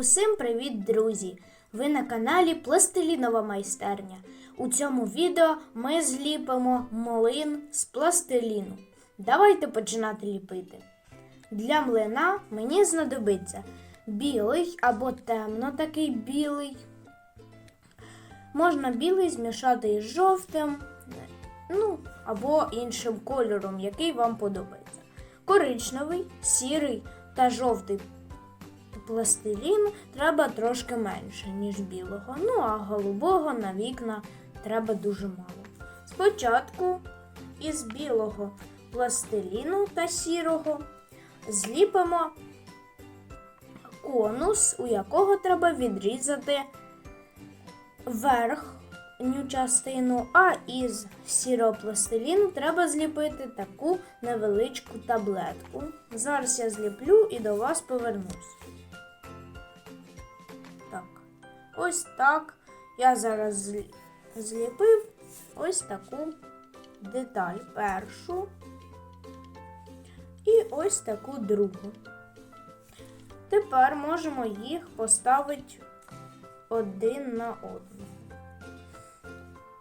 Усім привіт, друзі! Ви на каналі Пластилінова майстерня. У цьому відео ми зліпимо млин з пластиліну. Давайте починати ліпити. Для млина мені знадобиться білий або темно такий білий. Можна білий змішати із жовтим, ну, або іншим кольором, який вам подобається. Коричневий, сірий та жовтий пластилін треба трошки менше, ніж білого. Ну а голубого на вікна треба дуже мало. Спочатку із білого пластиліну та сірого зліпимо конус, у якого треба відрізати верхню частину, а із сірого пластиліну треба зліпити таку невеличку таблетку. Зараз я зліплю і до вас повернусь. Ось так. Я зараз зліпив ось таку деталь першу. І ось таку другу. Тепер можемо їх поставити один на одну.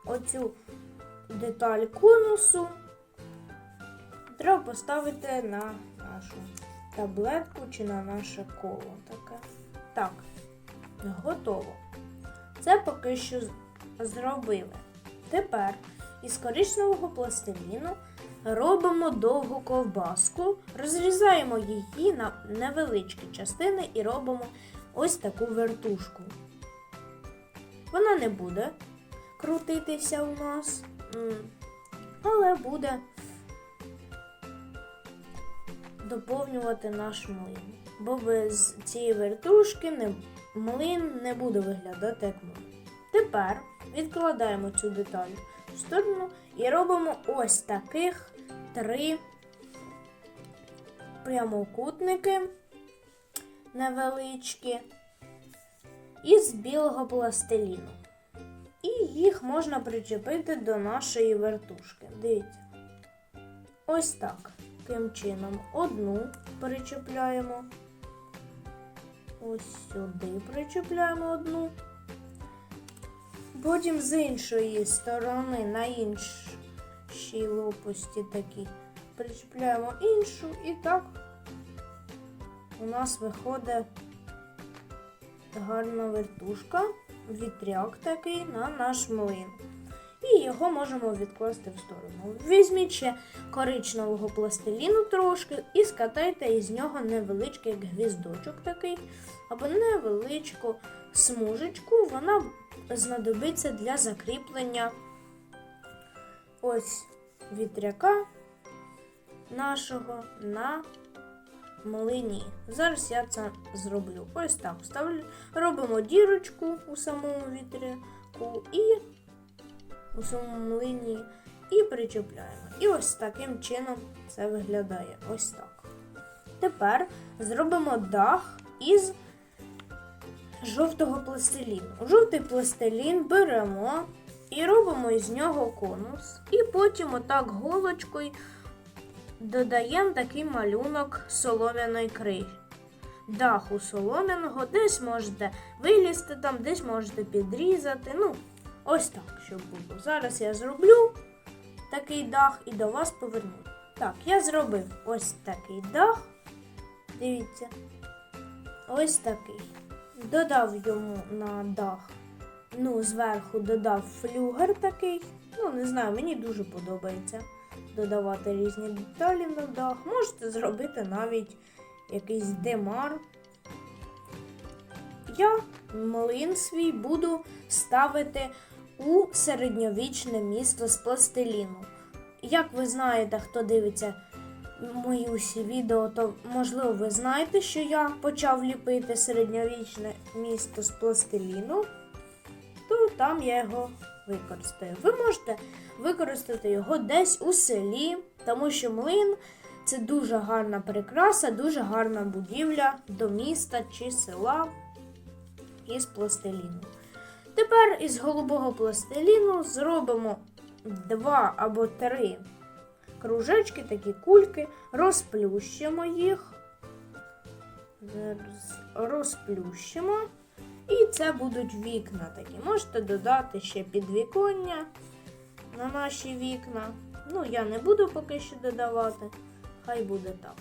Оцю деталь конусу треба поставити на нашу таблетку чи на наше коло таке. Так, готово. Це поки що зробили. Тепер із коричневого пластиліну робимо довгу ковбаску, розрізаємо її на невеличкі частини і робимо ось таку вертушку. Вона не буде крутитися у нас, але буде доповнювати наш млин. Бо без цієї вертушки не, млин не буде виглядати як млин. Тепер відкладаємо цю деталь в сторону і робимо ось таких три прямокутники невеличкі із білого пластиліну. І їх можна причепити до нашої вертушки. Дивіться. Ось так. Таким чином одну причепляємо. Ось сюди причепляємо одну. Потім з іншої сторони на іншій лопасті такі причепляємо іншу і так у нас виходить гарна вертушка, вітряк такий на наш млин. І його можемо відкласти в сторону. Візьміть ще коричневого пластиліну трошки і скатайте із нього невеличкий як гвіздочок такий, або невеличку смужечку. Вона знадобиться для закріплення ось вітряка нашого на млині. Зараз я це зроблю. Ось так. Вставлю, робимо дірочку у самому вітряку і у самому млині і причепляємо. І ось таким чином це виглядає. Ось так. Тепер зробимо дах із жовтого пластиліну. Жовтий пластилін беремо і робимо із нього конус. І потім отак голочкою додаємо такий малюнок солом'яної криші. Даху солом'яного, десь можете вилізти там, десь можете підрізати. Ну, ось так, щоб було. Зараз я зроблю такий дах і до вас поверну. Так, я зробив ось такий дах. Дивіться. Ось такий. Додав йому на дах. Ну, зверху додав флюгер такий. Ну, не знаю, мені дуже подобається додавати різні деталі на дах. Можете зробити навіть якийсь демар. Я млин свій буду ставити у середньовічне місто з пластиліну. Як ви знаєте, хто дивиться мої усі відео, то можливо ви знаєте, що я почав ліпити середньовічне місто з пластиліну, то там я його використаю. Ви можете використати його десь у селі, тому що млин це дуже гарна прикраса, дуже гарна будівля до міста чи села із пластиліну. Тепер із голубого пластиліну зробимо два або три кружечки, такі кульки, розплющимо їх. Розплющимо. І це будуть вікна такі. Можете додати ще підвіконня на наші вікна. Ну, я не буду поки що додавати. Хай буде так.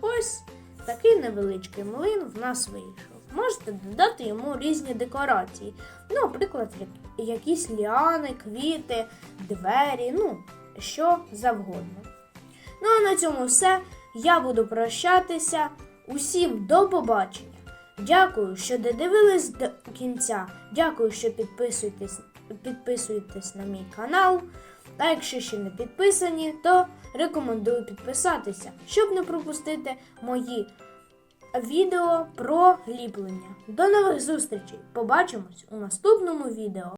Ось такий невеличкий млин в нас вийшов. Можете додати йому різні декорації. Ну, наприклад, якісь ліани, квіти, двері, ну, що завгодно. Ну а на цьому все. Я буду прощатися. Усім до побачення. Дякую, що додивились до кінця. Дякую, що підписуєтесь, підписуєтесь на мій канал. А якщо ще не підписані, то рекомендую підписатися, щоб не пропустити мої відео про ліплення. До нових зустрічей! Побачимось у наступному відео.